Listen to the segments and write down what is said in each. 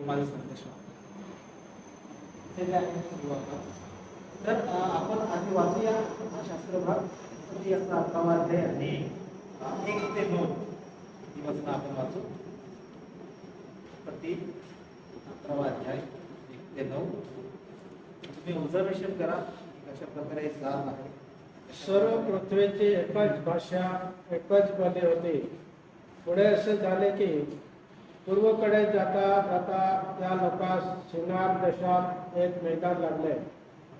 हे माझं संदेश जे आहे तर आपण आधी वाचूया हा शास्त्रभाग ती याचा अकरावा अध्याय आणि एक ते नऊ दिवस आपण वाचू. प्रति अकरावा अध्याय एक ते नऊ. तुम्ही ऑब्झर्वेशन करा कशा प्रकारे जात आहे. सर्व पृथ्वीची एकच भाषा एकच बोली होती. पुढे असे झाले की पूर्वकडे जाता जाता त्या लोकांस शिनार देशात एक मैदान लागले.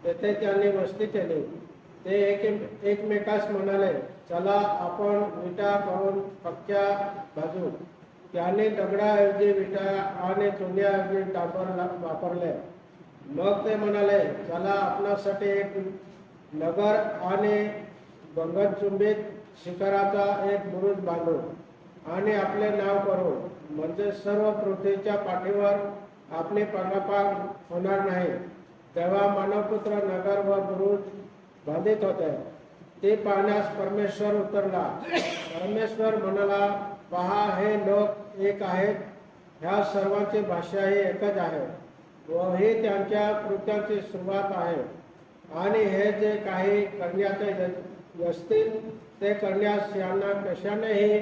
तेथे त्यांनी वस्ती केली. ते एक एकमेकास म्हणाले चला आपण विटा करून पक्क्या बाजू. त्यांनी दगडाऐवजी विटा आणि चुन्याऐवजी टापर वापरले. मग ते म्हणाले चला आपणासाठी एक नगर आणि गंगनचुंबीत शिखराचा एक बुरुज बांधू आणि आपले नाव करू. म्हणजे सर्व पृथ्वीच्या पाठीवर आपली पानापान होणार नाही. तेव्हा मानवपुत्र नगर व बुरुज बांधित होते. ते पाहण्यास परमेश्वर उतरला. परमेश्वर म्हणाला पहा हे लोक एक आहेत. ह्या सर्वांची भाषा ही एकच आहे. व ही त्यांच्या कृत्याची सुरुवात आहे. आणि हे जे काही करण्याचे असतील ते करण्यास यांना कशानेही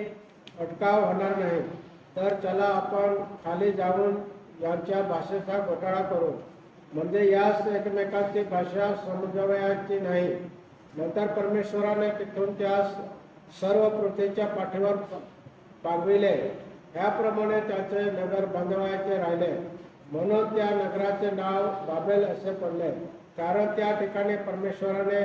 अटकाव होणार नाही. तर चला आपण खाली जाऊन यांच्या भाषेचा घोटाळा करू. म्हणजे यास एकमेकांची भाषा समजवायची नाही. नंतर परमेश्वराने तिथून त्यास सर्व पृथ्वीच्या पाठीवर पांगविले ह्याप्रमाणे त्याचे नगर बांधवायचे राहिले. म्हणून त्या नगराचे नाव बाबेल असे पडले. कारण त्या ठिकाणी परमेश्वराने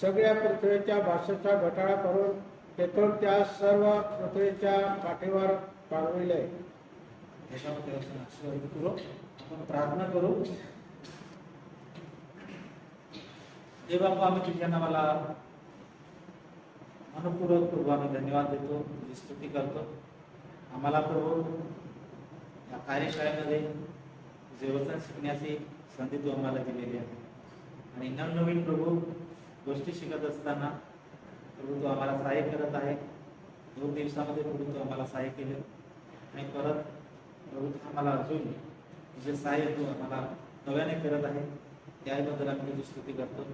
सगळ्या पृथ्वीच्या भाषेचा घोटाळा करून तेथून त्या सर्व पृथ्वीच्या पाठीवर पांगविले देशामध्ये असं करू. आपण प्रार्थना करू. देव आम्ही तुझ्या नावाला मनपूर्वक प्रभू आम्ही धन्यवाद देतो. तुझी स्तुती करतो. आम्हाला प्रभू या कार्यशाळेमध्ये तुझे वचन शिकण्याची संधी तू आम्हाला दिलेली आहे. आणि नवनवीन प्रभू गोष्टी शिकत असताना प्रभू तू आम्हाला सहाय्य करत आहे. दोन दिवसामध्ये प्रभू तू आम्हाला सहाय्य केले. आणि परत प्रभू आम्हाला अजून तुझे सहाय्य तू आम्हाला नव्याने करत आहे त्याबद्दल आम्ही तुझी स्तुती करतो.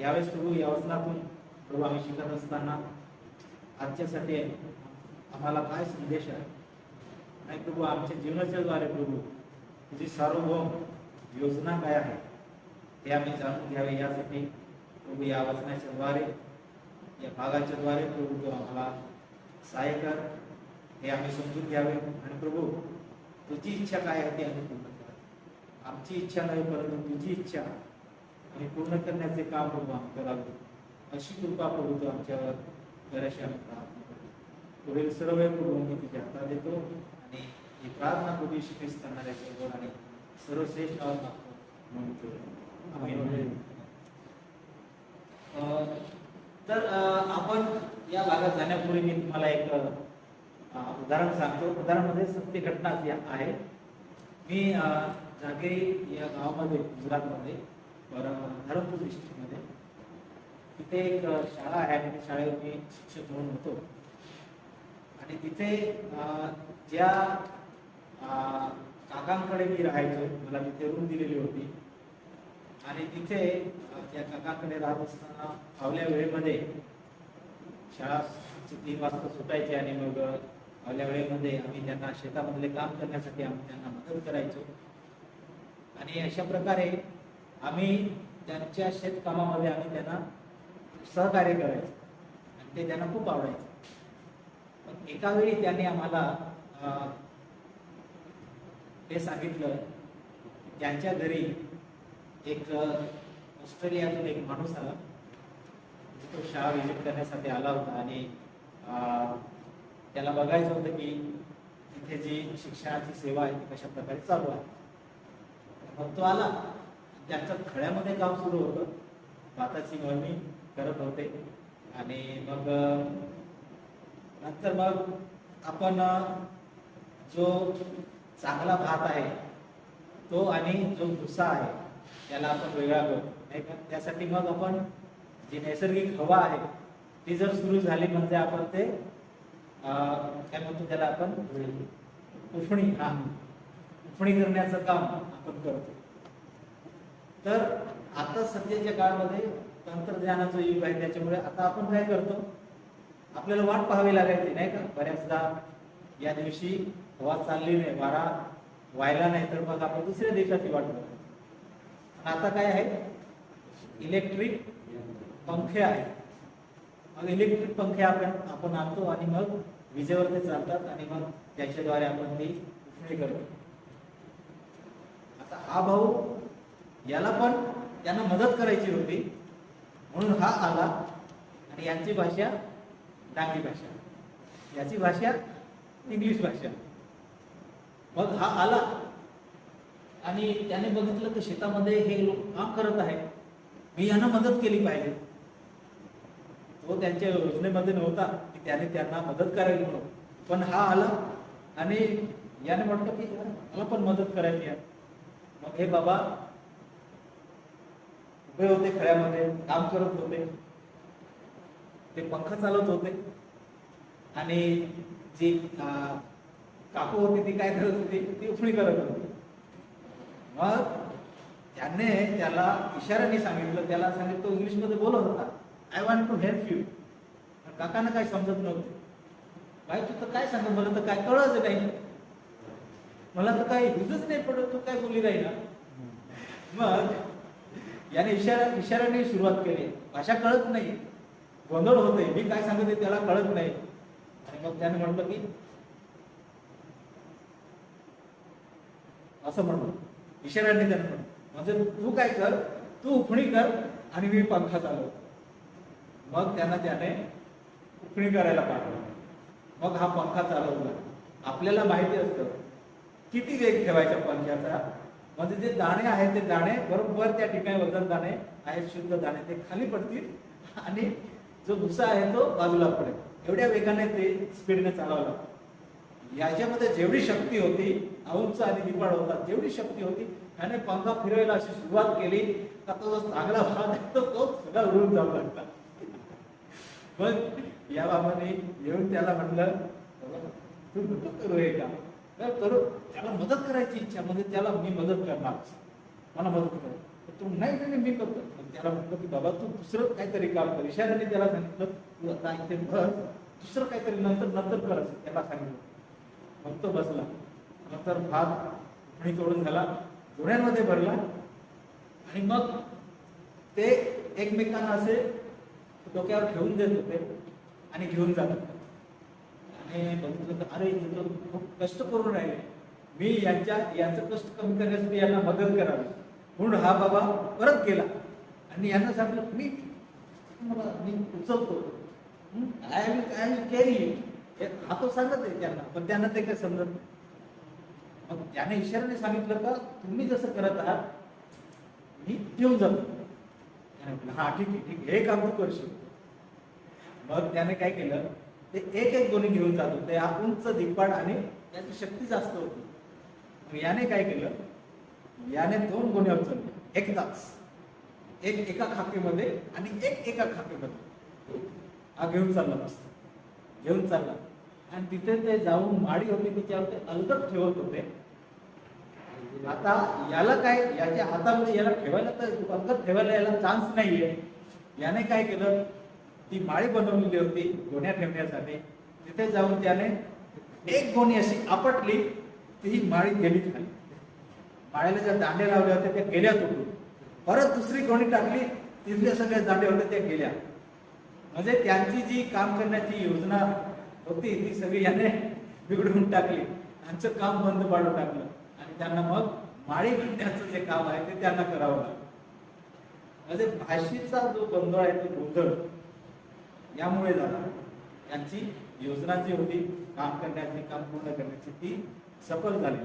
यावेळेस प्रभू या वचनातून प्रभू आम्ही शिकत असताना आजच्यासाठी आम्हाला काय संदेश आहे? आणि प्रभू आमच्या जीवनाच्या द्वारे प्रभू तुझी सार्वभौम योजना काय आहे हे आम्ही जाणून घ्यावे. यासाठी प्रभू या वचनाच्या द्वारे या भागाच्या द्वारे प्रभू तू आम्हाला सहाय्य कर. हे आम्ही समजून घ्यावे. आणि प्रभू तुझी इच्छा काय आहे ती आम्ही पूर्ण करा. आमची इच्छा नाही परंतु तुझी इच्छा आम्ही पूर्ण करण्याचे काम प्रभू आम्ही करावे. अशी कृपा प्रभू तू आमच्यावर करायची आम्ही प्रार्थना करतो. पुढील सर्व प्रभू मी तुझ्या हातात देतो. आणि ही प्रार्थना प्रभू शिकवीस करणाऱ्याच्या गोड आणि सर्वश्रेष्ठ तर आपण या भागात जाण्यापूर्वी मी तुम्हाला एक उदाहरण सांगतो. उदाहरणामध्ये सत्य घटना अशी आहे. मी जागेरी या गावामध्ये गुजरातमध्ये पर धरमपूर डिस्ट्रिक्टमध्ये तिथे एक शाळा आहे आणि त्या शाळेवर मी शिक्षक म्हणून होतो. आणि तिथे ज्या काकांकडे मी राहायचो मला तिथे रूम दिलेली होती. आणि तिथे त्या काकाकडे राहत असताना फावल्या वेळेमध्ये शाळा तीन वाजता सुटायची आणि मग अ, वेळेमध्ये आम्ही त्यांना शेतामधले काम करण्यासाठी आम्ही त्यांना मदत करायचो. आणि अशा प्रकारे आम्ही त्यांच्या शेतकामामध्ये आम्ही त्यांना सहकार्य करायचो. आणि ते त्यांना खूप आवडायचं. पण एका वेळी त्यांनी आम्हाला ते सांगितलं त्यांच्या घरी एक ऑस्ट्रेलियातून एक माणूस आला. तो शाळा व्हिजिट करण्यासाठी आला होता आणि त्याला बघायचं होतं की तिथे जी शिक्षणाची सेवा आहे ती कशा प्रकारे चालू आहे. मग तो आला. त्याचं खड्यामध्ये काम सुरू होतं. भाताची मळणी करत होते. आणि मग नंतर मग आपण जो चांगला भात आहे तो आणि जो भुसा आहे त्याला आपण वेगळा करतो नाही का? त्यासाठी मग आपण जी नैसर्गिक हवा आहे ती जर सुरू झाली म्हणजे आपण ते काय म्हणतो त्याला आपण? उफणी हा. उफणी करण्याचं काम आपण करतो. तर आता सध्याच्या काळामध्ये तंत्रज्ञानाचं युग आहे त्याच्यामुळे आता आपण काय करतो? आपल्याला वाट पाहावी लागायची नाही का? बऱ्याचदा या दिवशी हवा चालली नाही वारा व्हायला नाही तर मग आपण दुसऱ्या देशाची वाट बघतो आणि आता काय आहे? इलेक्ट्रिक पंखे आहेत. मग इलेक्ट्रिक पंखे आपण आपण आणतो आणि मग विजेवर ते चालतात आणि मग त्याच्याद्वारे आपण ती हे करतो. आता हा भाऊ याला पण त्यांना मदत करायची होती म्हणून हा आला आणि यांची भाषा डांगी भाषा. याची भाषा इंग्लिश भाषा. मग हा आला आणि त्याने बघितलं की शेतामध्ये हे लोक काम करत आहे मी यांना मदत केली पाहिजे. तो त्यांच्या योजनेमध्ये नव्हता की त्याने त्यांना मदत करावी म्हणून. पण हा आला आणि याने म्हटलं की मला पण मदत करायची आहे. मग हे बाबा उभे होते खळ्यामध्ये काम करत होते. ते पंख चालवत होते. आणि जी काकू होती ती काय करत होती? ती उफणी करत होती. मग त्याने त्याला इशाऱ्याने सांगितलं त्याला सांगितलं तो इंग्लिशमध्ये बोलत होता. I want to help you काकांना काय समजत नव्हतं. बाई तू तर काय सांगत? मला तर काय कळच नाही. मला तर काय हिजच नाही पडत. तू काय बोलली राहिला ना मग याने इशारा इशाऱ्याने सुरुवात केली. भाषा कळत नाही. गोंधळ होते मी काय सांगते त्याला कळत नाही. आणि मग त्याने म्हटलं की असं म्हणलं इशाऱ्याने त्याने म्हणलं म्हणजे तू काय कर? तू उफणी कर आणि मी पंखा चालवतो. मग त्यांना त्याने उकणी करायला पाठवलं. मग हा पंखा चालवला. आपल्याला माहिती असतं किती वेग ठेवायचा पंख्याचा? म्हणजे जे दाणे आहेत ते दाणे बरोबर त्या ठिकाणी वजन दाणे आहेत शुद्ध दाणे. ते खाली पडतील आणि जो भुसा आहे तो बाजूला पडेल. एवढ्या वेगाने ते स्पीडने चालवला याच्यामध्ये जेवढी शक्ती होती औंच आणि निपाड होता जेवढी शक्ती होती त्याने पंखा फिरवायला अशी सुरुवात केली. का तो जो चांगला भाग आहे तो तो सगळा उडून जाऊ लागला. मग या बाबाने येऊन त्याला म्हणलं "बाबा, तू मदत करू हे काम तर करू त्याला मदत करायची इच्छा म्हणजे त्याला मी मदत करणार. मला मदत कर. तर नाही नाही मी करतो. त्याला म्हटलं की बाबा तू दुसरं काहीतरी काम कर. इशाऱ्याने त्याला सांगितलं तू आता इथे भर दुसरं काहीतरी नंतर नंतर कर त्याला सांगितलं. मग तो बसला. नंतर भात उफणी तोडून झाला डोळ्यांमध्ये भरला आणि मग ते एकमेकांना असे डोक्यावर ठेवून देत होते आणि घेऊन जात होते. आणि बघितलं तर अरे खूप कष्ट करून राहिले. मी यांच्या यांचं कष्ट कमी करण्यासाठी यांना मदत करावी. म्हणून हा बाबा परत गेला. आणि यांना सांगितलं मी मला मी उचलतो. I will I will carry हा तो सांगत आहे त्यांना. पण त्यांना ते काही समजत नाही. मग त्याने इशाऱ्याने सांगितलं का तुम्ही जसं करत आहात मी घेऊन जातो. हा ठीक आहे ठीक आहे हे काम तू करशील. मग त्याने काय केलं ते एक एक गोणी घेऊन जात होते. हा उंच दिपाड आणि त्याची शक्ती जास्त होती. मग याने काय केलं याने दोन गोणी उचलले एकदाच. एक एका खाकेमध्ये आणि एक एका खाकेमध्ये. हा घेऊन चालला मस्त. घेऊन चालला. आणि तिथे ते जाऊन माडी होती तिच्यावर ते अलगद ठेवत होते. आता याला काय याच्या हातामध्ये याला ठेवायला तर अलगद ठेवायला याला चान्स नाहीये. याने काय केलं? ती माळी बनवलेली होती गोण्या ठेवण्यासाठी. तिथे जाऊन त्याने एक गोणी अशी आपटली ती ही माळी गेली खाली. माळ्याला ज्या दांडे लावले होते त्या गेल्या तुटून. परत दुसरी गोणी टाकली तिथल्या सगळ्या दांडे होते त्या गेल्या. म्हणजे त्यांची जी काम करण्याची योजना होती ती सगळी याने बिघडून टाकली. त्यांचं काम बंद पाडून टाकलं. त्यांना मग माळी बनण्याचं जे काम आहे ते त्यांना करावं लागतं. म्हणजे भाषेचा जो गोंधळ आहे तो गोंधळ यामुळे झाला. यांची योजना जी होती काम करण्याची काम पूर्ण करण्याची ती सफल झाली.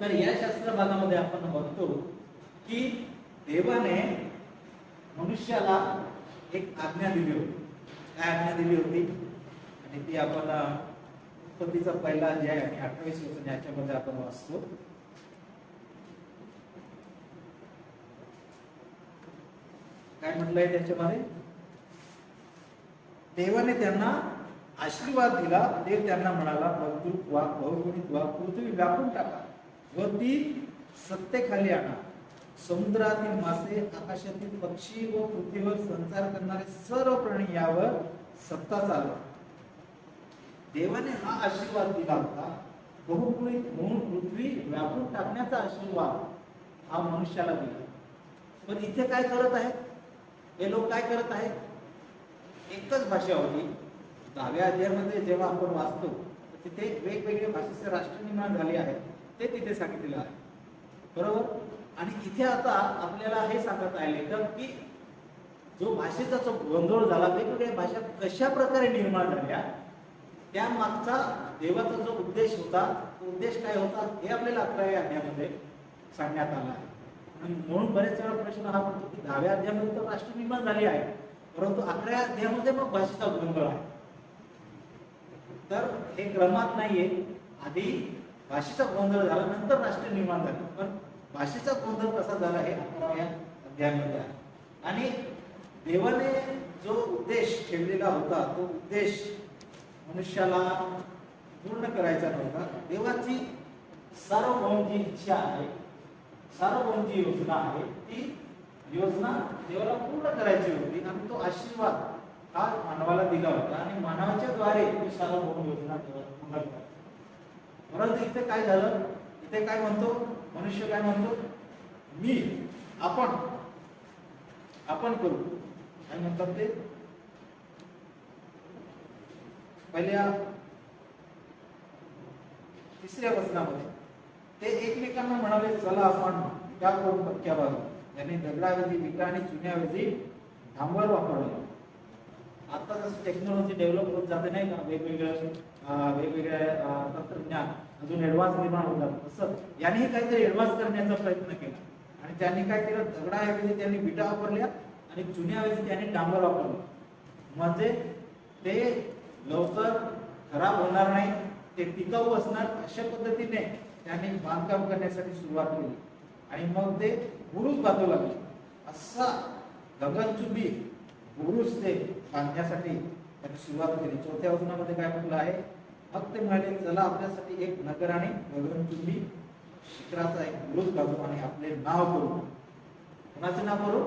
तर या शास्त्र भागामध्ये आपण बघतो की देवाने मनुष्याला एक आज्ञा दिली होती. काय आज्ञा दिली होती? आणि ती आपण उत्पत्तीचा पहिला अध्याय आणि अठ्ठावीस वचन याच्यामध्ये आपण वाचतो. काय म्हटलंय त्याच्यामध्ये? देवाने त्यांना आशीर्वाद दिला. देव त्यांना म्हणाला बहुदूत वा बहुगुणित वा पृथ्वी व्यापून टाका. व ती सत्तेखाली आणा. समुद्रातील मासे आकाशातील पक्षी व पृथ्वीवर संचार करणारे सर्व प्राणी यावर सत्ता चालवा. देवाने हा आशीर्वाद दिला होता. बहुपुळीत म्हणून पृथ्वी व्यापून टाकण्याचा आशीर्वाद हा मनुष्याला दिला. पण इथे काय करत आहेत हे लोक काय करत आहेत एकच भाषा होती. दहाव्या अध्यायामध्ये जेव्हा आपण वाचतो तिथे वेगवेगळ्या भाषेचे राष्ट्र निर्माण झाले आहेत. ते तिथे सांगितलेलं आहे. बरोबर? आणि इथे आता आपल्याला हे सांगत आहे लेखक की जो भाषेचा जो गोंधळ झाला वेगवेगळ्या भाषा कशा प्रकारे निर्माण झाल्या त्या मागचा देवाचा जो उद्देश होता तो उद्देश काय होता हे आपल्याला अकराव्या अध्यायामध्ये सांगण्यात आला आहे. आणि म्हणून बरेच वेळा प्रश्न हा पडतो की दहाव्या अध्यायामध्ये तर राष्ट्र निर्माण झाली आहे परंतु अकराव्या अध्यायामध्ये मग भाषेचा गोंधळ आहे. तर हे क्रमात नाहीये. आधी भाषेचा गोंधळ झाला नंतर राष्ट्र निर्माण झालं. पण भाषेचा गोंधळ कसा झाला हे अकराव्या अध्यायामध्ये आहे. आणि देवाने जो उद्देश ठेवलेला होता तो उद्देश मनुष्याला पूर्ण करायचा नव्हता. देवाची सार्वभौम जी इच्छा आहे सार्वभौम जी योजना आहे ती योजना देवाला पूर्ण करायची होती. आणि तो आशीर्वाद हा मानवाला दिला होता. आणि मानवाच्या द्वारे ती सार्वभौम योजना देवाला पूर्ण करायची परंतु इथे काय झालं? इथे काय म्हणतो? मनुष्य काय म्हणतो? मी आपण आपण करू. काय म्हणतात ते पहिल्या तिसऱ्या वचनामध्ये ते एकमेकांना म्हणाले चला आपण विटा करून पक्क्या बाजू. यांनी दगडाऐवजी विटा आणि चुन्याऐवजी डांबर वापरले. आता जसं टेक्नॉलॉजी डेव्हलप होत जाते नाही का वेगवेगळ्या वेगवेगळ्या तंत्रज्ञान अजून ऍडव्हान्स निर्माण होत तसं यांनी काहीतरी ऍडव्हान्स करण्याचा प्रयत्न केला. आणि त्यांनी काय केलं दगडाऐवजी त्यांनी विटा वापरल्या आणि चुन्याऐवजी त्यांनी डांबर वापरलं. म्हणजे ते लवकर खराब होणार नाही ते टिकाऊ असणार अशा पद्धतीने त्यांनी बांधकाम करण्यासाठी सुरुवात केली. आणि मग ते बुरुज बांधू लागले. असा गगनचुंबी बुरुज ते बांधण्यासाठी त्यांनी सुरुवात केली. चौथ्या वचनामध्ये काय म्हटलं आहे? मग ते म्हणाले चला आपल्यासाठी एक नगर आणि गगनचुंबी शिखराचा एक बुरुज बांधू आणि आपले नाव करू. कोणाचे नाव करू?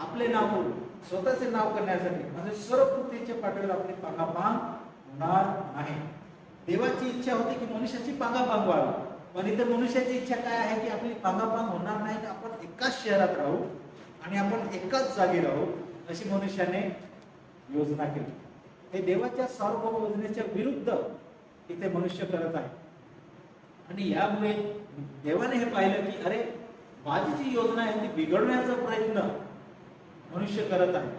आपले नाव करू. स्वतःचे नाव करण्यासाठी. म्हणजे सर्व पृथ्वीच्या पाठीवर आपली बांध होणार नाही. देवाची इच्छा होती की मनुष्याची पांगापांग व्हावी पण इथे मनुष्याची इच्छा काय आहे की आपली पांगापांग होणार नाही तर आपण एकाच शहरात राहू आणि आपण एकाच जागी राहू अशी मनुष्याने योजना केली. हे देवाच्या सार्वभौम योजनेच्या विरुद्ध इथे मनुष्य करत आहे. आणि यामुळे देवाने हे पाहिलं की अरे माझी जी योजना आहे ती बिघडण्याचा प्रयत्न मनुष्य करत आहे.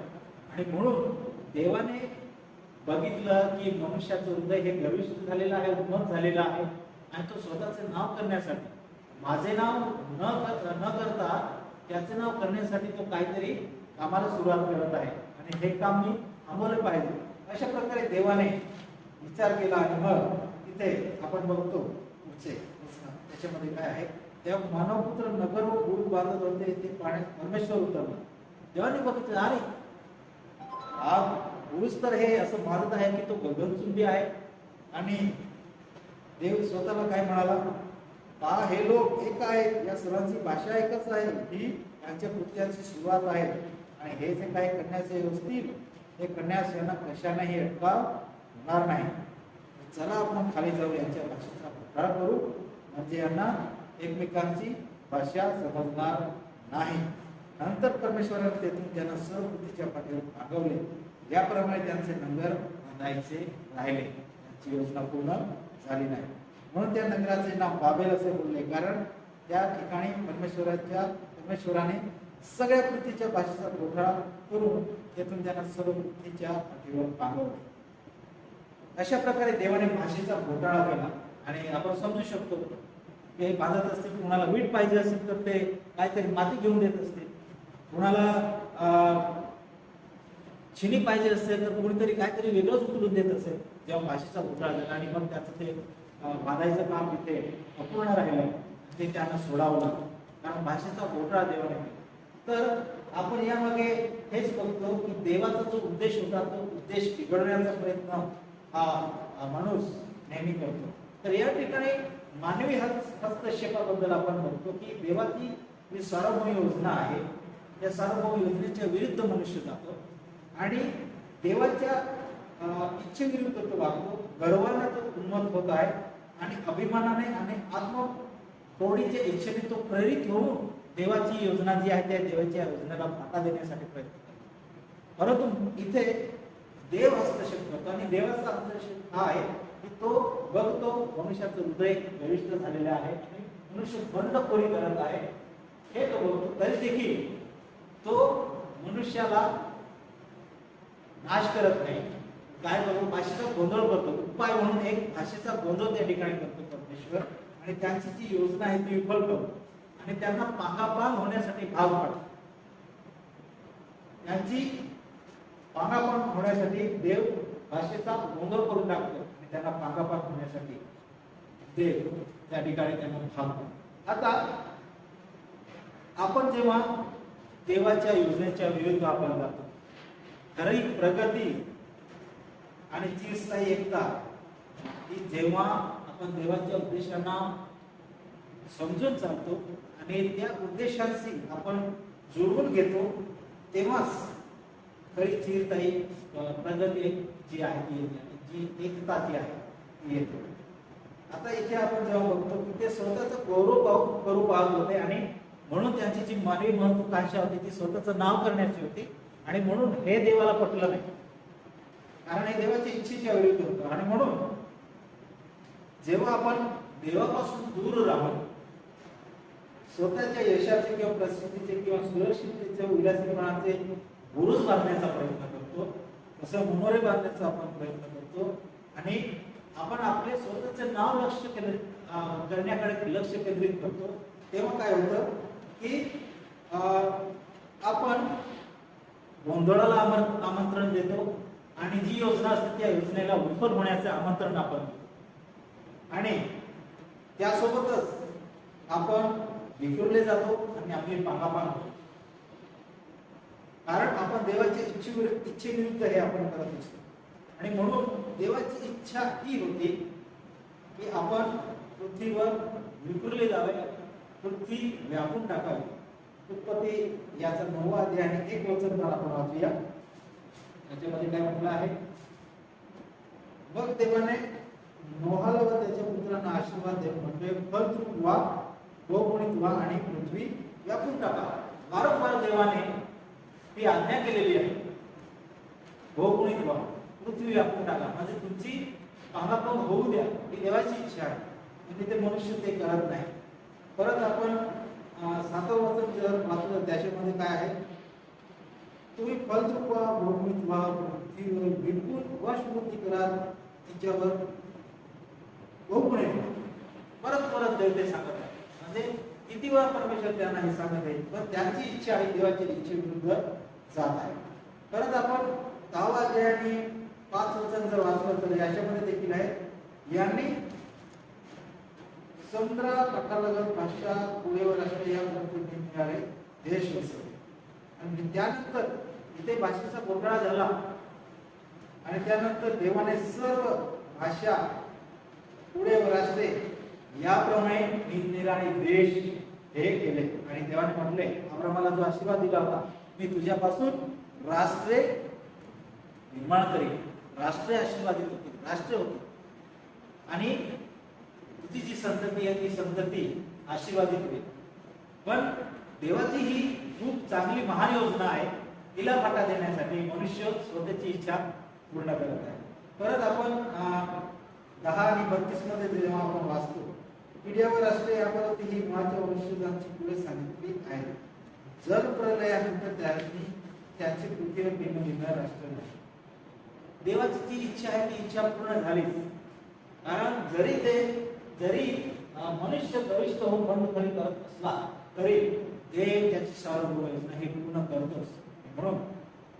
आणि म्हणून देवाने बघितलं की मनुष्याचं हृदय हे गर्विष्ठ झालेलं आहे उन्मत झालेलं आहे. आणि तो स्वतःचे नाव करण्यासाठी माझे नाव न कर- न करता त्याचे नाव करण्यासाठी तो काहीतरी कामाला सुरुवात करत आहे. आणि हे काम मी थांबवलं पाहिजे. अशा प्रकारे देवाने विचार केला आणि मग तिथे आपण बघतो पुढचे प्रश्न. त्याच्यामध्ये काय आहे? तेव्हा मानवपुत्र नगर व गुरु बांधत होते ते पाण्यात परमेश्वर उतरला देवाने बघितलं अरे तर हे असं मानत आहे की तो गगनचुंबी आहे. आणि देव स्वतःला काय म्हणाला? का हे लोक एक आहे या सर्वांची भाषा एकच आहे. ही त्यांच्या कृत्यांची सुरुवात आहे. आणि हे जे काही कन्याचे असतील हे कन्यास यांना कशानेही अटकाव होणार नाही. चला आपण खाली जाऊ यांच्या भाषेचा प्रकार करू. म्हणजे यांना एकमेकांची भाषा समजणार नाही. नंतर परमेश्वराने तेथून त्यांना सर्व पाठीवर मागवले याप्रमाणे त्यांचे नगर बांधायचे राहिले. त्यांची योजना पूर्ण झाली नाही. म्हणून त्या नगराचे नाव बाबेल असे बोलले कारण त्या ठिकाणी परमेश्वराच्या परमेश्वराने सगळ्या कृतीच्या भाषेचा घोटाळा करून तेथून त्यांना सर्व कृतीच्या पाठीवर पांगवले अशा प्रकारे देवाने भाषेचा घोटाळा केला आणि आपण समजू शकतो की बांधत असतील कुणाला वीट पाहिजे असेल तर ते काहीतरी माती घेऊन देत असतील. कुणाला छिनी पाहिजे असेल तर कोणीतरी काहीतरी वेगळंच उचलून देत असेल. जेव्हा भाषेचा घोटाळा झाला आणि मग त्याचं ते बांधायचं काम तिथे अपूर्ण राहिलं ते त्यांना सोडावं लागलं. कारण भाषेचा घोटाळा देवाने केला. तर आपण यामागे हेच बघतो की देवाचा जो उद्देश होता तो उद्देश बिघडण्याचा प्रयत्न हा हा माणूस नेहमी करतो. तर या ठिकाणी मानवी हस्त हस्तक्षेपाबद्दल आपण बघतो की देवाची जी सार्वभौम योजना आहे त्या सार्वभौम योजनेच्या विरुद्ध मनुष्य जातो. आणि देवाच्या इच्छेविरुद्ध तो वागतो गर्वाने तो उन्मत होत आहे आणि अभिमानाने आणि आत्म प्रौढीच्या इच्छेने तो प्रेरित होऊन देवाची योजना जी आहे त्या देवाच्या योजनेला फाटा देण्यासाठी प्रयत्न करतो. परंतु इथे देव हस्तक्षेप करतो आणि देवाचा हस्तक्षेप हा आहे की तो बघतो मनुष्याचं हृदय गविष्ट झालेलं आहे आणि मनुष्य बंडखोरी करत आहे हे तो बघतो. तरी देखील तो मनुष्याला नाश करत नाही. काय करतो भाषेचा गोंधळ करतो. उपाय म्हणून एक भाषेचा गोंधळ त्या ठिकाणी करतो परमेश्वर. आणि त्यांची जी योजना आहे ती विफल करतो आणि त्यांना पांगापांग होण्यासाठी भाग पाडतो त्यांची पांगापांग होण्यासाठी देव भाषेचा गोंधळ करून टाकतो. आणि त्यांना पांगापांग होण्यासाठी देव त्या ठिकाणी त्यांना भाग आता आपण जेव्हा देवाच्या योजनेच्या विरुद्ध आपण जातो खरी प्रगती आणि चिरस्थायी एकता ही जेव्हा आपण देवाच्या उद्देशांना समजून चालतो आणि त्या उद्देशांशी आपण जुळवून घेतो तेव्हाच खरी चिरताई प्रगती जी आहे ती येते जी एकता जी आहे ती येते. आता इथे आपण जेव्हा बघतो की ते स्वतःचं गौरव पाहू- करू पाहत होते आणि म्हणून त्यांची जी मानवी महत्वाकांक्षा होती ती स्वतःचं नाव करण्याची होती. आणि म्हणून हे देवाला पटलं नाही. कारण हे देवाच्या इच्छेच्या विरुद्ध होतं. आणि म्हणून जेव्हा आपण देवापासून दूर राहून स्वतःच्या यशाचे किंवा प्रसिद्धीचे किंवा सुरक्षिततेचे विलासीपणाचे बुरुज बांधण्याचा प्रयत्न करतो तसं मनोरे बांधण्याचा आपण प्रयत्न करतो. आणि आपण आपले स्वतःचे नाव लक्ष केंद्रित करण्याकडे लक्ष केंद्रित करतो. तेव्हा काय होतं की अं, आपण गोंधळाला आमंत्रण देतो आणि जी योजना असते त्या योजनेला विफल होण्याचे आमंत्रण आपण देतो. आणि त्यासोबतच आपण विखुरले जातो आणि आपली पांगापांग होतो. कारण आपण देवाच्या इच्छे इच्छेविरुद्ध हे आपण करत असतो. आणि म्हणून देवाची इच्छा ही होती की आपण पृथ्वीवर विखुरले जावे पृथ्वी व्यापून टाकावी. उत्पत्ती याचा नववा अध्याय आणि एक वचन झाला आपण वाचूया. त्याच्यामध्ये काय म्हटलं आहे? मग देवाने नोहाला व त्याच्या पुत्रांना आशीर्वाद देव म्हणजे फलद्रुप व्हा बहुगुणित व्हा आणि पृथ्वी व्यापून टाका. वारंवार देवाने ती आज्ञा केलेली आहे. बहुगुणित व्हा पृथ्वी व्यापून टाका. म्हणजे तुमची पांगापंग होऊ द्या ही देवाची इच्छा आहे. म्हणजे ते मनुष्य ते करत नाही. परत आपण सातवं वचन म्हणजे जर वाचलं त्याच्यामध्ये काय आहे? तुम्ही फलद्रूप व्हा भौमित व्हा पृथ्वीवर बिलकुल वशमूर्ती करा तिच्यावर बहुगुणित परत परत देव ते सांगत आहे. म्हणजे किती वेळा परमेश्वर त्यांना हे सांगत आहे? पण त्यांची इच्छा आहे देवाच्या इच्छेविरुद्ध जात आहे. परत आपण दहावा अध्याय आणि पाच वचन जर वाचलं तर याच्यामध्ये देखील आहे यांनी समुद्रा तटालगत भाषा पुढे व राष्ट्र या पद्धतीने मिळाले देश वसवले. आणि त्यानंतर इथे भाषेचा घोटाळा झाला. आणि त्यानंतर देवाने सर्व भाषा पुढे व राष्ट्रे याप्रमाणे निरनिराळे देश हे केले. आणि देवाने म्हटले आम्हाला जो आशीर्वाद दिला होता मी तुझ्यापासून राष्ट्रे निर्माण करीन. राष्ट्रे आशीर्वाद होती राष्ट्र होती आणि तुझी जी संतती आहे ती संतती आशीर्वादित होईल. पण देवाची ही खूप चांगली महान योजना आहे तिला फाटा देण्यासाठी मनुष्य स्वतःची इच्छा पूर्ण करत आहे. परत आपण दहा आणि बत्तीसमध्ये जेव्हा आपण वाचतो पिढ्यावर असते यावरती ही माझ्या वंशजांची पुढे सांगितली आहे. जर प्रलयानंतर त्यांनी त्याची पृथ्वीवर भिन्न राष्ट्र नाही. देवाची जी इच्छा आहे ती इच्छा पूर्ण झालीच. कारण जरी ते जरी मनुष्य गरिष्ठ होऊन बंडखोरी करत असला तरी ते त्याची सार्वभौम योजना हे पूर्ण करतोच. म्हणून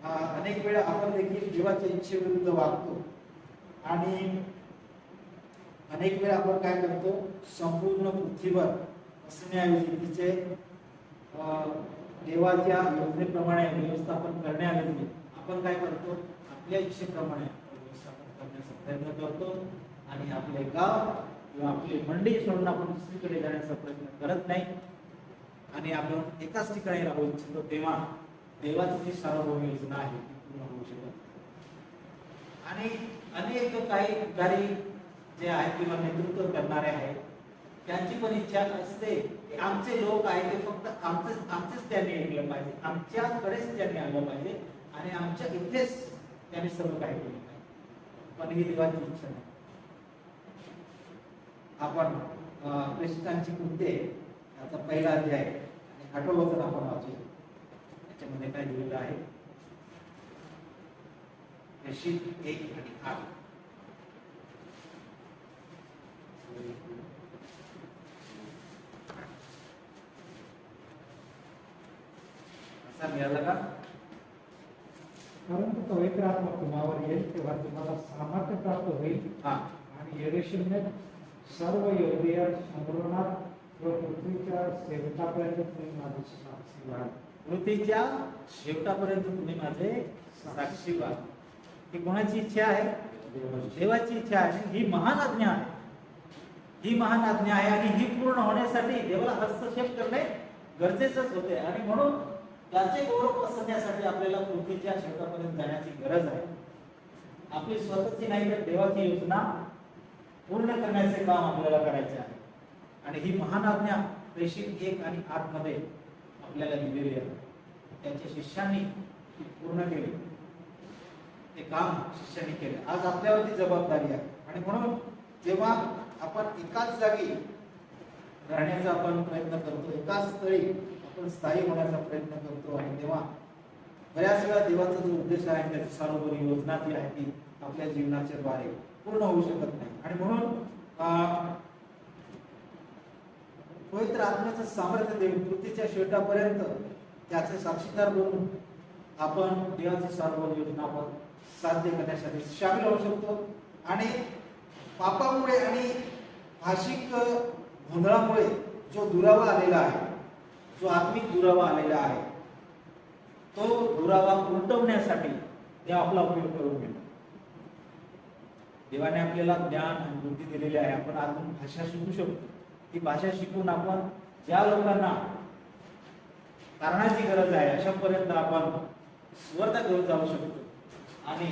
अनेक वेळा आपण देखील देवाच्या इच्छेविरुद्ध वागतो. आणि अनेक वेळा आपण काय करतो संपूर्ण पृथ्वीवर असण्याऐवजी तिचे देवाच्या योजनेप्रमाणे व्यवस्थापन करण्याऐवजी आपण काय करतो आपल्या इच्छेप्रमाणे व्यवस्थापन करण्याचा प्रयत्न करतो. आणि आपले गाव किंवा आपली मंडी सोडून आपण दुसरीकडे जाण्याचा प्रयत्न करत नाही. आणि आपण एकाच ठिकाणी राहू इच्छितो तेव्हा देवाची जी सार्वभौम योजना आहे ती पूर्ण होऊ शकत आणि अनेक काही अधिकारी जे आहेत किंवा नेतृत्व करणारे आहेत त्यांची पण इच्छा असते की आमचे लोक आहेत ते फक्त आमचेच आमचेच त्यांनी ऐकलं पाहिजे. आमच्याकडेच त्यांनी आलं पाहिजे आणि आमच्या इथेच त्यांनी सर्व काही केलं पाहिजे. पण ही देवाची इच्छा नाही. आपण प्रेषितांची कृत्ये याचा पहिला अध्याय आणि आठवं वचन आपण वाचू त्याच्यामध्ये काय लिहिलेलं आहे? प्रेषित एक आणि आठ. असा मिळाला का? परंतु पवित्र आत्मा तुम्हावर येईल तेव्हा तुम्हाला सामर्थ्य प्राप्त होईल आणि सर्व योग्य संग्रहणात व पृथ्वीच्या शेवटापर्यंत तुम्ही माझे साक्षी व्हाल पृथ्वीच्या शेवटापर्यंत तुम्ही माझे साक्षी व्हा ही कोणाची इच्छा आहे? देवाची इच्छा आहे. ही महान आज्ञा आहे. ही महान आज्ञा आहे आणि ही पूर्ण होण्यासाठी देवाला हस्तक्षेप करणे गरजेचंच होते. आणि म्हणून त्याचे गौरव पसरण्यासाठी आपल्याला पृथ्वीच्या शेवटापर्यंत जाण्याची गरज आहे. आपली स्वतःची नाही तर देवाची योजना पूर्ण करण्याचे काम आपल्याला करायचे आहे. आणि ही महान आज्ञा प्रेषित एक आणि आतमध्ये आपल्याला दिलेली आहे. त्यांच्या शिष्यांनी ती पूर्ण केली. ते काम शिष्यांनी केले. आज आपल्यावरती जबाबदारी आहे. आणि म्हणून जेव्हा आपण एकाच जागी राहण्याचा आपण प्रयत्न करतो एकाच स्थळी आपण स्थायी होण्याचा प्रयत्न करतो आणि तेव्हा बऱ्याच वेळा देवाचा जो उद्देश आहे त्याची सार्वभौम योजना जी आहे ती आपल्या जीवनाच्या द्वारे पूर्ण होऊ शकत नाही. आणि म्हणून पवित्र आत्म्याचं सामर्थ्य देऊन पृथ्वीच्या शेवटापर्यंत त्याचे साक्षीदार बनून आपण देवाची सर्व योजना आपण साध्य करण्यासाठी सामील होऊ शकतो. आणि पापामुळे आणि भाषिक गोंधळामुळे जो दुरावा आलेला आहे जो आत्मिक दुरावा आलेला आहे तो दुरावा उलटवण्यासाठी ते आपला उपयोग करून घेतो. देवाने आपल्याला ज्ञान आणि बुद्धी दिलेली आहे. आपण अजून भाषा शिकू शकतो. ती भाषा शिकून आपण ज्या लोकांना कारणाची गरज आहे अशापर्यंत आपण स्वर्धा घेऊन जाऊ शकतो. आणि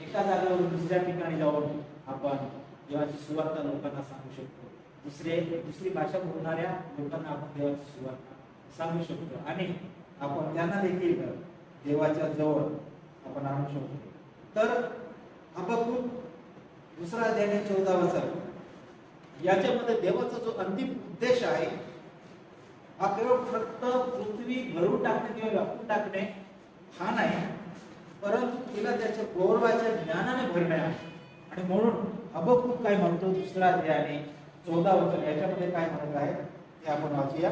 एका जागेवरून दुसऱ्या ठिकाणी जाऊन आपण देवाची सुवार्ता लोकांना सांगू शकतो. दुसरे दुसरी भाषा बोलणाऱ्या लोकांना आपण देवाची सुवार्ता सांगू शकतो. आणि आपण त्यांना देखील देवाच्या जवळ आपण आणू शकतो. तर आपण दुसरा अध्याय चौदा वचन याच्यामध्ये देवाचा जो अंतिम उद्देश आहे हा केवळ फक्त पृथ्वी भरून टाकणे किंवा व्यापून टाकणे हा नाही परंतु तिला त्याच्या गौरवाच्या ज्ञानाने भरणे आहे. आणि म्हणून अबकूप काय म्हणतो? दुसरा अध्यायाने चौदा वचन याच्यामध्ये काय म्हणत आहे? ते आपण वाचूया.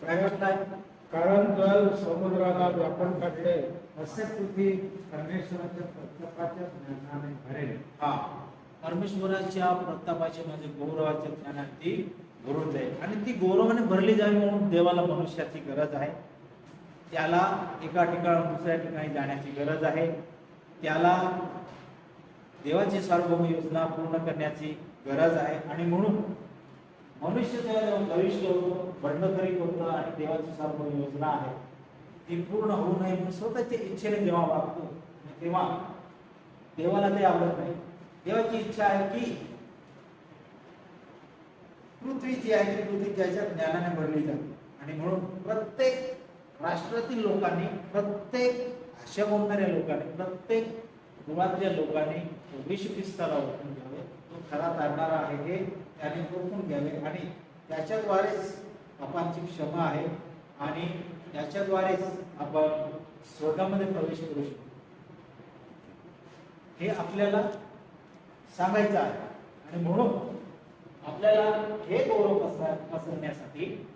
प्रायव्हेट म्हटलंय कारण जल समुद्राला व्यापन काढले असे पृथ्वी परमेश्वराच्या प्रतापाच्या ज्ञानाने भरेल. हा. परमेश्वराच्या प्रतापाचे म्हणजे गौरवाच्या ज्ञानात ती भरून जाईल. आणि ती गौरवाने भरली जावी म्हणून देवाला मनुष्याची गरज आहे. त्याला एका ठिकाणी दुसऱ्या ठिकाणी जाण्याची गरज आहे. त्याला देवाची सार्वभौम योजना पूर्ण करण्याची गरज आहे. आणि म्हणून मनुष्य जेव्हा भविष्य होतो बंडखरी होतं आणि देवाची सर्व योजना आहे ती पूर्ण होऊ नये म्हणून स्वतःच्या इच्छेने जेव्हा वागतो तेव्हा देवाला ते आवडत नाही. देवाची इच्छा आहे की पृथ्वी जी आहे ती पृथ्वी ज्याच्या ज्ञानाने भरली जाते. आणि म्हणून प्रत्येक राष्ट्रातील लोकांनी प्रत्येक भाषा बोलणाऱ्या लोकांनी प्रत्येक कुळातल्या लोकांनी विषपिस्ताला ओळखून घ्यावे. खरा तारणारा आहे हे त्याने ओळखून घ्यावे. आणि त्याच्याद्वारेच पापांची क्षमा आहे आणि त्याच्याद्वारेच आपण स्वर्गामध्ये प्रवेश करू शकतो. हे आपल्याला सांगायचं आहे. आणि म्हणून आपल्याला हे गौरव पसर पसरण्यासाठी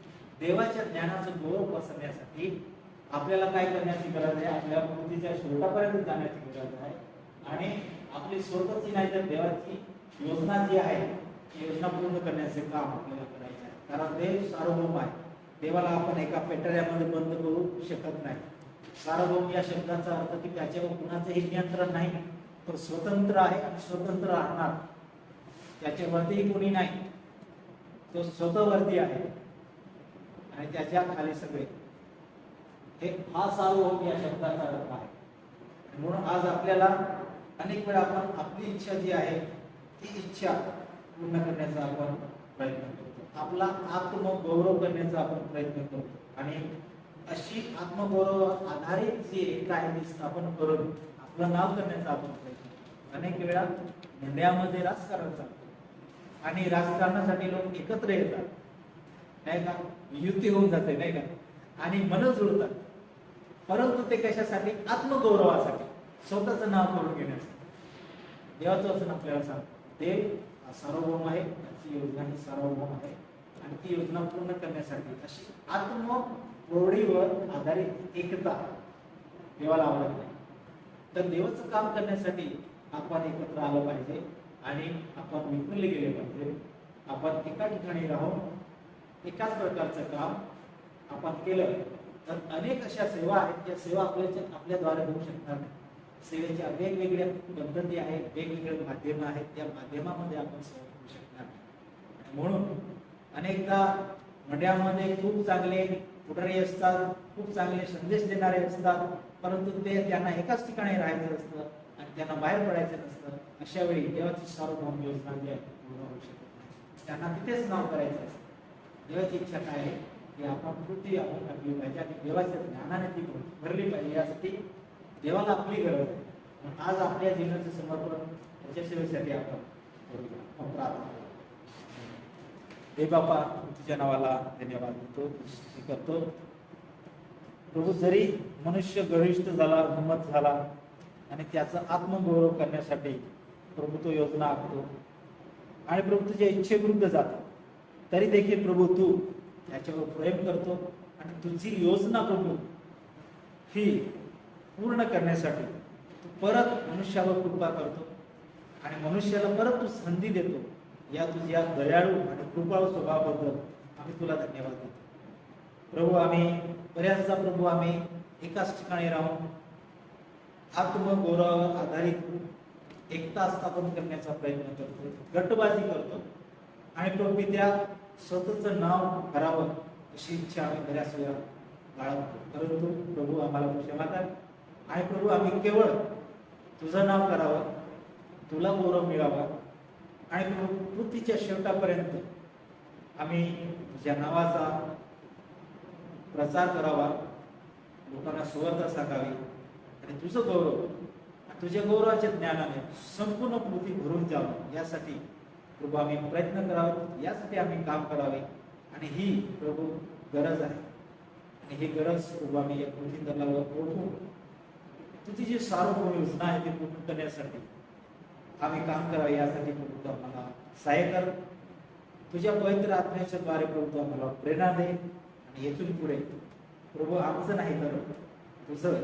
देवाच्या ज्ञानाचं गौरव पसरण्यासाठी आपल्याला काय करण्याची गरज आहे? आपल्या मूर्तीच्या शेवटापर्यंत जाण्याची गरज आहे. आणि आपली स्वतःची नाही तर देवाची योजना जी आहे ती योजना पूर्ण करण्याचे काम आपल्याला करायचं आहे. कारण देव सार्वभौम आहे. देवाला आपण एका पेटऱ्यामध्ये बंद करू शकत नाही. सार्वभौम या शब्दाचा अर्थ की त्याच्यावर कुणाचंही नियंत्रण नाही. तो स्वतंत्र आहे आणि स्वतंत्र राहणार. त्याच्यावरतीही कोणी नाही. तो स्वतःवरती आहे. आणि त्याच्याखाली सगळे. हे हा सार्वभौम या शब्दाचा अर्थ आहे. म्हणून आज आपल्याला अनेक वेळा आपण आपली इच्छा जी आहे ती इच्छा पूर्ण करण्याचा आपण प्रयत्न करतो. आपला आत्मगौरव करण्याचा आपण प्रयत्न करतो. आणि अशी आत्मगौरव आधारित जी एकता आहे ती स्थापन करून आपलं नाव करण्याचा आपण प्रयत्न करतो. अनेक वेळा मंड्यामध्ये राजकारण चालतं. आणि राजकारणासाठी लोक एकत्र येतात. नाही का? युती होऊन जाते नाही का? आणि मन जुळतात. परंतु ते कशासाठी? आत्मगौरवासाठी. स्वतःचं नाव करून घेण्यासाठी. देवाचं वचन आपल्याला सांगतो. ते सार्वभौम आहे. त्याची योजना ही सार्वभौम आहे. आणि ती योजना पूर्ण करण्यासाठी अशी आत्मप्रौढीवर आधारित एकता देवाला आवडत नाही. तर देवाचं काम करण्यासाठी आपण एकत्र आलं पाहिजे आणि आपण विखुरले गेले पाहिजे. आपण एका ठिकाणी राहून एकाच प्रकारचं काम आपण केलं तर अनेक अशा सेवा आहेत. ज्या सेवा आपल्या आपल्याद्वारे होऊ शकणार नाही. सेवेच्या वेगवेगळ्या पद्धती आहेत वेगवेगळे माध्यम आहेत त्या माध्यमामध्ये आपण सेवा करू शकणार. म्हणून अनेकदा मंड्यामध्ये खूप चांगले पुढारी असतात खूप चांगले संदेश देणारे असतात परंतु ते त्यांना एकाच ठिकाणी राहायचं असतं आणि त्यांना बाहेर पडायचं नसतं. अशा वेळी देवाची सार्वभौम योजना जी आहे पूर्ण होऊ शकत नाही. त्यांना तिथेच नाव करायचं असतं. देवाची इच्छा काय आहे? की आपण कृती आपण टाकली पाहिजे आणि देवाच्या ज्ञानाने ती भरली पाहिजे. यासाठी देवाला आपली गरज आहे. आज आपल्या जीवनाचं समर्पण त्याच्या सेवेसाठी आपण प्रार्थना हे बापा तुझ्या नावाला धन्यवाद देतो. करतो. प्रभू जरी मनुष्य गर्विष्ठ झाला हिंमत झाला आणि त्याचा आत्मगौरव करण्यासाठी प्रभू तो योजना आखतो. आणि प्रभू तुझ्या इच्छेविरुद्ध जातो. तरी देखील प्रभू तू त्याच्यावर प्रेम करतो. आणि तुझी योजना प्रभू ही पूर्ण करण्यासाठी तू परत मनुष्यावर कृपा करतो आणि मनुष्याला परत तू संधी देतो. या तुझ्या दयाळू आणि कृपाळू स्वभावाबद्दल आम्ही तुला धन्यवाद देतो. प्रभू आम्ही बऱ्याचदा प्रभू आम्ही एकाच ठिकाणी राहून आत्मगौरवावर आधारित एकता स्थापन करण्याचा प्रयत्न करतो गटबाजी करतो आणि प्रभू त्या स्वतःचं नाव करावं अशी इच्छा आम्ही बऱ्याच वेळा बाळगतो. परंतु प्रभू आम्हाला क्षमा करा. आणि प्रभू आम्ही? केवळ तुझं नाव करावं तुला गौरव मिळावा आणि प्रभू पृथ्वीच्या शेवटापर्यंत आम्ही तुझ्या नावाचा प्रचार करावा. लोकांना सुवार्ता सांगावी आणि तुझं गौरव तुझ्या गौरवाच्या ज्ञानाने संपूर्ण पृथ्वी भरून जावं. यासाठी प्रभू आम्ही प्रयत्न करावं यासाठी आम्ही काम करावे आणि ही प्रभू गरज आहे. आणि ही गरज प्रभू आम्ही या पृथ्वी दलावर ओळखू तुझी जी सार्वभौम योजना आहे ती पूर्ण करण्यासाठी आम्ही काम करावे यासाठी प्रभू आम्हाला सहाय्य कर तुझ्या पवित्र आत्म्याच्या द्वारे प्रभू आम्हाला प्रेरणा दे आणि येथून पुढे प्रभू आमचं नाही तर तुझं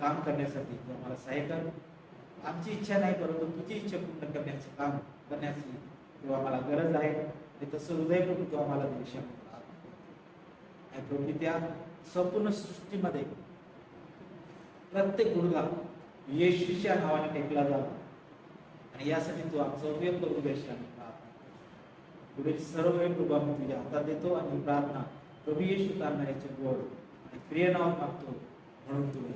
काम करण्यासाठी तू आम्हाला सहाय्य कर आमची इच्छा नाही परंतु तुझी इच्छा पूर्ण करण्याचं काम करण्याची तू आम्हाला गरज आहे. आणि तसं हृदय प्रभू तू आम्हाला दिशा आणि प्रभू त्या संपूर्ण सृष्टीमध्ये प्रत्येक गुडघा येशूच्या नावाने टेकला जावा आणि यासाठी तू आमचा उपयोग करू देश आम्ही प्रार्थना. पुढील सर्व वेळ प्रभू आम्ही तुझ्या हातात देतो आणि प्रार्थना प्रभू येशू तारणाऱ्याचे गोड आणि प्रिय नाव मागतो म्हणून तुम्ही